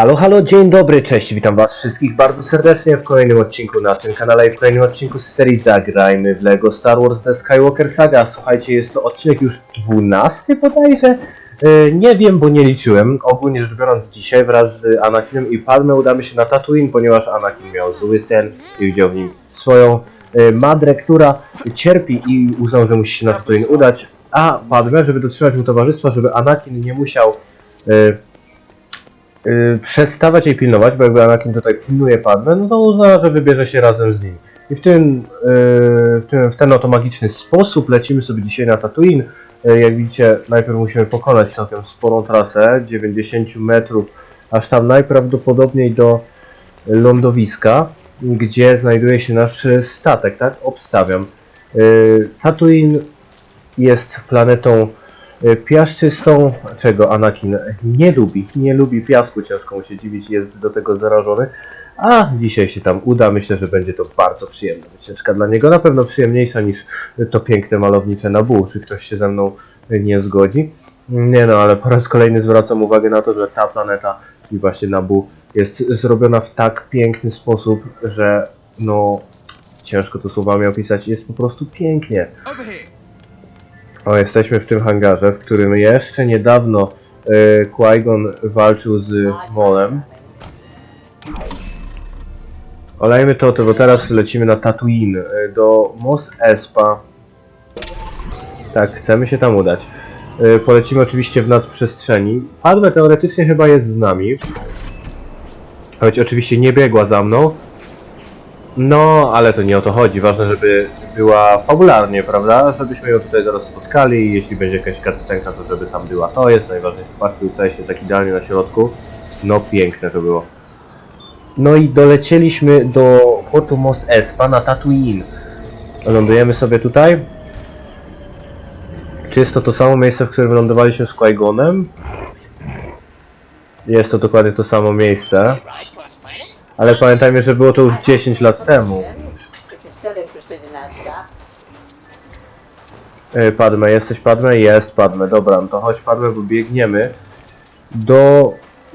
Halo, halo, dzień dobry, cześć, witam was wszystkich bardzo serdecznie w kolejnym odcinku na tym kanale i w kolejnym odcinku z serii Zagrajmy w LEGO Star Wars The Skywalker Saga. Słuchajcie, jest to odcinek już 12 bodajże? Yy, nie wiem, bo nie liczyłem. Ogólnie rzecz biorąc, dzisiaj wraz z Anakinem i Padme udamy się na Tatooine, ponieważ Anakin miał zły sen i widział w nim swoją yy, madrę, która cierpi i uznał, że musi się na Tatooine udać. A Padme, żeby dotrzymać mu towarzystwa, żeby Anakin nie musiał yy, yy, przestawać jej pilnować, bo jakby Anakin tutaj pilnuje Padme, no to uzna, że wybierze się razem z nim. I w tym, yy, w, tym w ten oto magiczny sposób lecimy sobie dzisiaj na Tatooine. Yy, jak widzicie, najpierw musimy pokonać całkiem sporą trasę, 90 metrów, aż tam najprawdopodobniej do lądowiska, gdzie znajduje się nasz statek, tak? Obstawiam. Tatooine jest planetą y, piaszczystą, czego Anakin nie lubi. Nie lubi piasku, ciężko mu się dziwić, jest do tego zarażony. A dzisiaj się tam uda, myślę, że będzie to bardzo przyjemna wycieczka dla niego. Na pewno przyjemniejsza niż to piękne malownicze Nabu. Czy ktoś się ze mną nie zgodzi? Nie no, ale po raz kolejny zwracam uwagę na to, że ta planeta, czyli właśnie Nabu, jest zrobiona w tak piękny sposób, że no ciężko to słowami opisać, jest po prostu pięknie. O, jesteśmy w tym hangarze, w którym jeszcze niedawno y, Qui-Gon walczył z Molem. Olejmy to, to, bo teraz lecimy na Tatooine, y, do Mos Espa. Tak, chcemy się tam udać. Y, polecimy oczywiście w nadprzestrzeni. Padme teoretycznie chyba jest z nami. Choć oczywiście nie biegła za mną. No, ale to nie o to chodzi. Ważne, żeby była fabularnie, prawda? Żebyśmy ją tutaj zaraz spotkali jeśli będzie jakaś cutscenka, to żeby tam była. To jest najważniejsze. Patrzcie, tutaj się tak idealnie na środku. No, piękne to było. No i dolecieliśmy do portu Mos Espa na Tatooine. Lądujemy sobie tutaj. Czy jest to to samo miejsce, w którym lądowaliśmy z Qui-Gonem? Jest to dokładnie to samo miejsce. Ale pamiętajmy, że było to już 10 lat temu. Yy, Padme, jesteś Padme? Jest Padme, dobra, no to chodź Padme, bo biegniemy do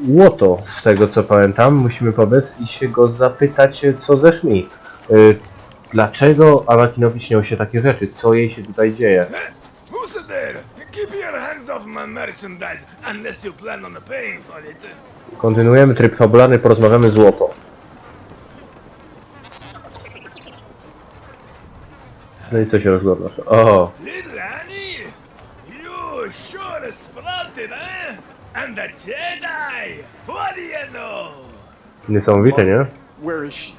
Łoto, z tego co pamiętam, musimy pobiec i się go zapytać, co ze Szmi. Yy, dlaczego Anakinowi śnią się takie rzeczy? Co jej się tutaj dzieje? Who's there? Keep your hands off my merchandise unless you plan on paying for it. Kontynuujemy tryb fabularny, porozmawiamy z Łoto. No i co się rozglądasz? O, Little Annie, you sure sprouted, eh? And the Jedi, what do you know? niesamowite, nie? Where is she?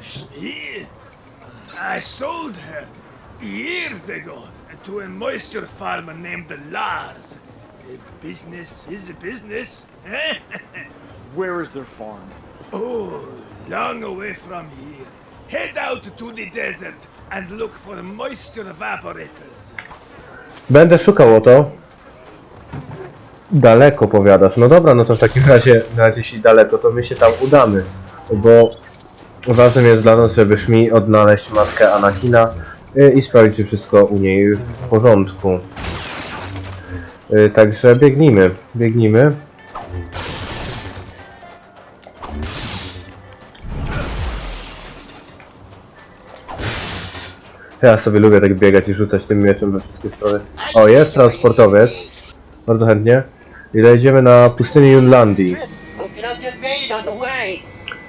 She, I sold her years ago to a moisture farmer named Lars. Business is a business, eh? Where is their farm? Oh, long away from here. Head out to the desert and look for moisture evaporators. Będę szukał o to. Daleko powiadasz. No dobra, no to w takim razie, nawet jeśli daleko, to my się tam udamy. Bo ważnym jest dla nas, żeby Szmi odnaleźć matkę Anakina y, i sprawić, że wszystko u niej w porządku. Y, Także biegnijmy, biegnijmy. Ja sobie lubię tak biegać i rzucać tym mieczem we wszystkie strony. O, jest transportowiec. Bardzo chętnie. I dojdziemy na pustynię Junlandii.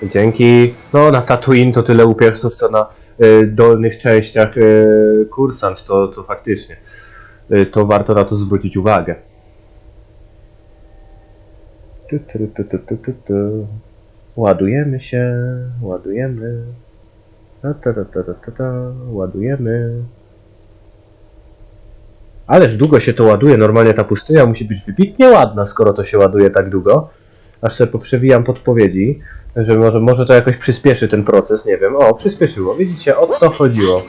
Dzięki. No, na Tatooine to tyle upierstów, co na y, dolnych częściach y, kursant, to, to faktycznie. Y, to warto na to zwrócić uwagę. Ładujemy się, ładujemy. Ta, ta, ta, ta, ta, ta, ta. Ładujemy. Ależ długo się to ładuje. Normalnie ta pustynia musi być wybitnie ładna, skoro to się ładuje tak długo. Aż sobie poprzewijam podpowiedzi, że może, może to jakoś przyspieszy ten proces, nie wiem. O, przyspieszyło. Widzicie, o co chodziło.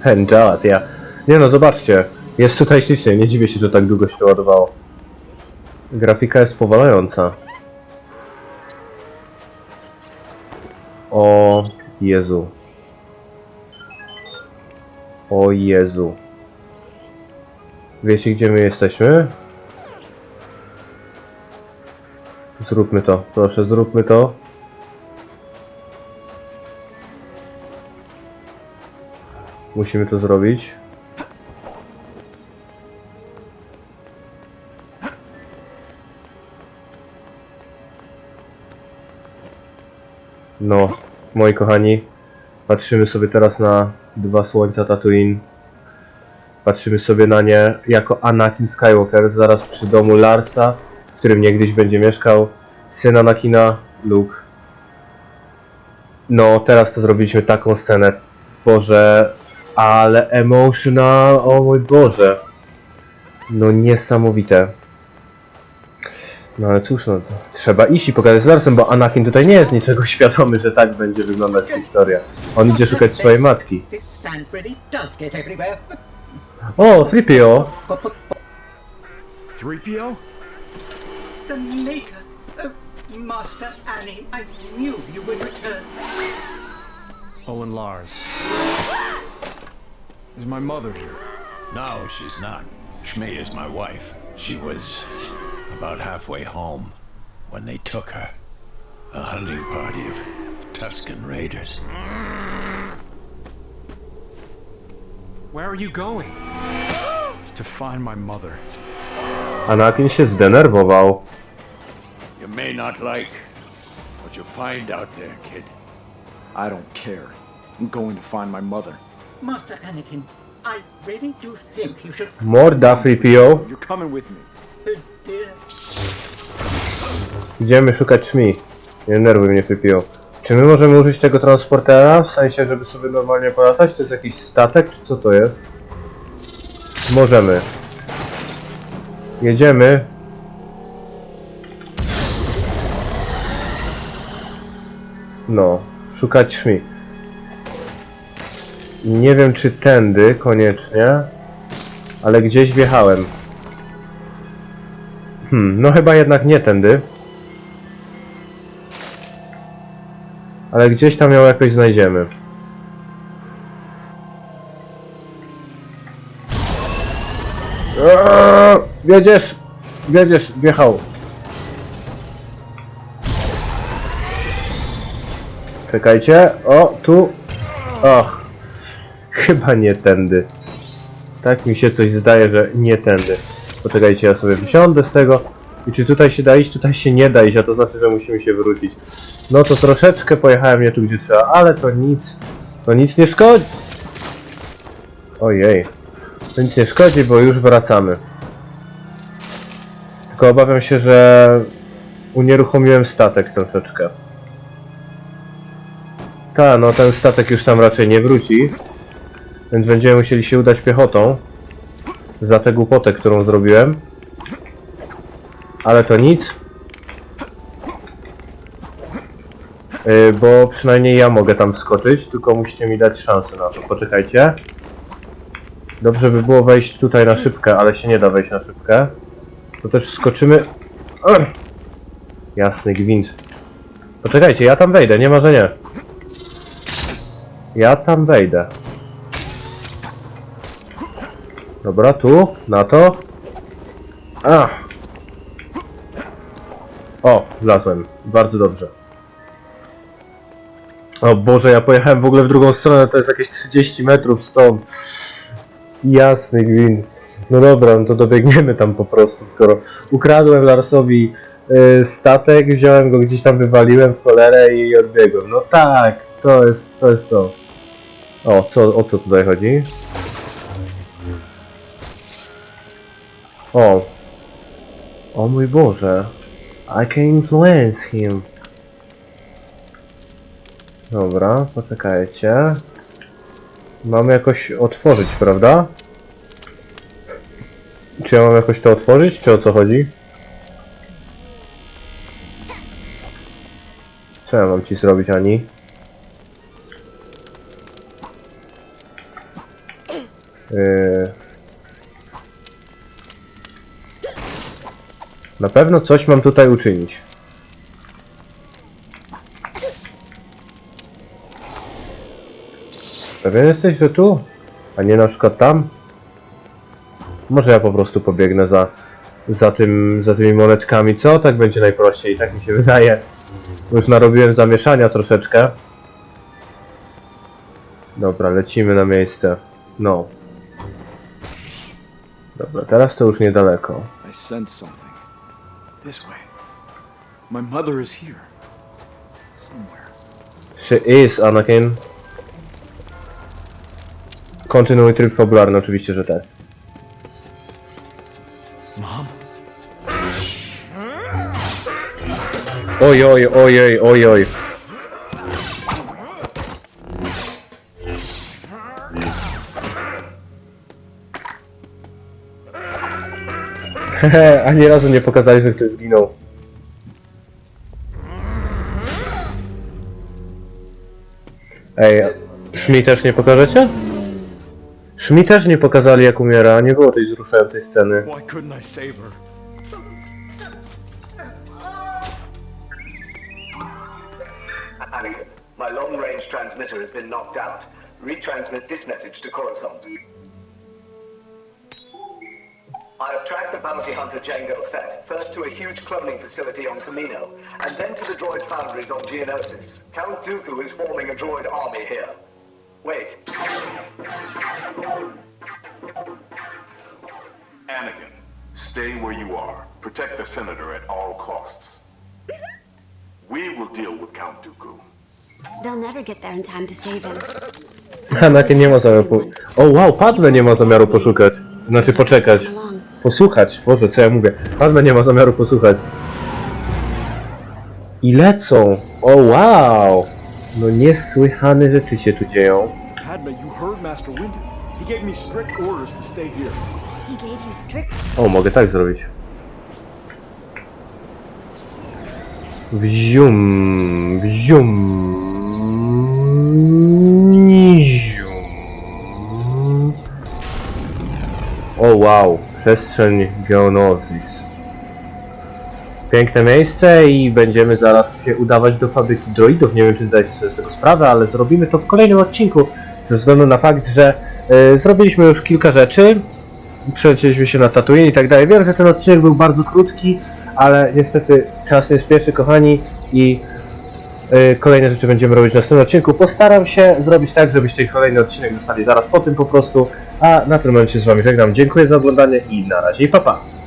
Henjałat, ja. Nie no, zobaczcie. Jest tutaj ślicznie, nie dziwię się, że tak długo się to ładowało. Grafika jest powalająca. O Jezu. O Jezu. Wiecie gdzie my jesteśmy? Zróbmy to, proszę, zróbmy to. Musimy to zrobić. No, moi kochani, patrzymy sobie teraz na dwa słońca Tatooine. Patrzymy sobie na nie jako Anakin Skywalker, zaraz przy domu Larsa, w którym niegdyś będzie mieszkał syn Anakina, Luke. No, teraz to zrobiliśmy taką scenę. Boże, ale emotional, o mój Boże. No niesamowite. No ale cóż, no to trzeba iść i pogadać z Larsem, bo Anakin tutaj nie jest niczego świadomy, że tak będzie wyglądać historia. On idzie szukać swojej matki. This sand really does get everywhere. O, 3PO! 3PO? The maker. Oh, Master Annie, I knew you would return. Owen Lars. Is my mother here? No, she's not. Shmi is my wife. She was about halfway home when they took her. A hunting party of Tuscan raiders. Where are you going? To find my mother. Anakin się zdenerwował. You may not like what you find out there, kid. I don't care. I'm going to find my mother. Master Anakin, I really do think you should. Morda 3PO. You're coming with me. Idziemy szukać szmi. Nie denerwuj mnie 3PO. Czy my możemy użyć tego transportera? W sensie, żeby sobie normalnie polatać? To jest jakiś statek, czy co to jest? Możemy. Jedziemy. No, szukać szmi. Nie wiem, czy tędy koniecznie, ale gdzieś wjechałem. Hmm, no chyba jednak nie tędy. Ale gdzieś tam ją jakoś znajdziemy. Eee, Wiedziesz! Wiedziesz, wjechał. Czekajcie. O, tu. Och. Chyba nie tędy. Tak mi się coś zdaje, że nie tędy. Poczekajcie, ja sobie wysiądę z tego. I czy tutaj się da iść? Tutaj się nie da iść, a to znaczy, że musimy się wrócić. No to troszeczkę pojechałem nie tu, gdzie trzeba, ale to nic. To nic nie szkodzi. Ojej. To nic nie szkodzi, bo już wracamy. Tylko obawiam się, że unieruchomiłem statek troszeczkę. Ta, no ten statek już tam raczej nie wróci. Więc będziemy musieli się udać piechotą. Za tę głupotę, którą zrobiłem. Ale to nic. Yy, bo przynajmniej ja mogę tam wskoczyć, tylko musicie mi dać szansę na to. Poczekajcie. Dobrze by było wejść tutaj na szybkę, ale się nie da wejść na szybkę. To też skoczymy. Jasny gwint. Poczekajcie, ja tam wejdę, nie ma, że nie. Ja tam wejdę. Dobra, tu, na to. A. O, wlazłem. Bardzo dobrze. O Boże, ja pojechałem w ogóle w drugą stronę, to jest jakieś 30 metrów stąd. Jasny gwint. No dobra, no to dobiegniemy tam po prostu, skoro ukradłem Larsowi y, statek, wziąłem go gdzieś tam, wywaliłem w cholerę i odbiegłem. No tak, to jest to. Jest to. O, co, o co tutaj chodzi? O. O mój Boże. I can influence him. Dobra, poczekajcie. Mamy jakoś otworzyć, prawda? Czy ja mam jakoś to otworzyć, czy o co chodzi? Co ja mam ci zrobić, Ani? Yy... Na pewno coś mam tutaj uczynić. Pewien jesteś, że tu? A nie na przykład tam? Może ja po prostu pobiegnę za, za, tym, za tymi monetkami, co? Tak będzie najprościej, tak mi się wydaje. Już narobiłem zamieszania troszeczkę. Dobra, lecimy na miejsce. No. Dobra, teraz to już niedaleko. This way. My mother is here. Somewhere. She is, Anakin. Kontynuuj tryb fabularny, oczywiście, że tak. Mom? Oj, oj, oj, oj, oj, oj. Hehe, ani razu nie pokazali, że ktoś zginął. Ej, Szmi też nie pokażecie? Szmi też nie pokazali jak umiera, nie było tej wzruszającej sceny. Why couldn't I save her? Anakin, my long-range transmitter has been knocked out. Retransmit this message to Coruscant. I have tracked the bounty hunter Django Fett, first to a huge cloning facility on Camino, and then to the droid foundries on Geonosis. Count Dooku is forming a droid army here. Wait. Anakin, stay where you are. Protect the Senator at all costs. We will deal with Count Dooku. They'll never get there in time to save him. Anakin nie ma zamiaru po... O wow, Padme nie ma zamiaru poszukać. Znaczy poczekać. Posłuchać. Boże, co ja mówię. Padme nie ma zamiaru posłuchać. I lecą. O wow. No niesłychane rzeczy się tu dzieją. Padme, you heard Master Windu. He gave me strict orders to stay here. He gave you strict O, mogę tak zrobić. Wzium, wzium, zium. O wow, przestrzeń Geonosis. Piękne miejsce i będziemy zaraz się udawać do fabryki droidów. Nie wiem, czy zdajecie sobie z tego sprawę, ale zrobimy to w kolejnym odcinku. Ze względu na fakt, że y, zrobiliśmy już kilka rzeczy przelecieliśmy się na Tatooine i tak dalej. Wiem, że ten odcinek był bardzo krótki, ale niestety czas nie spieszy, kochani, i kolejne rzeczy będziemy robić w następnym odcinku. Postaram się zrobić tak, żebyście kolejny odcinek dostali zaraz po tym po prostu, a na tym momencie z Wami żegnam. Dziękuję za oglądanie i na razie i pa pa!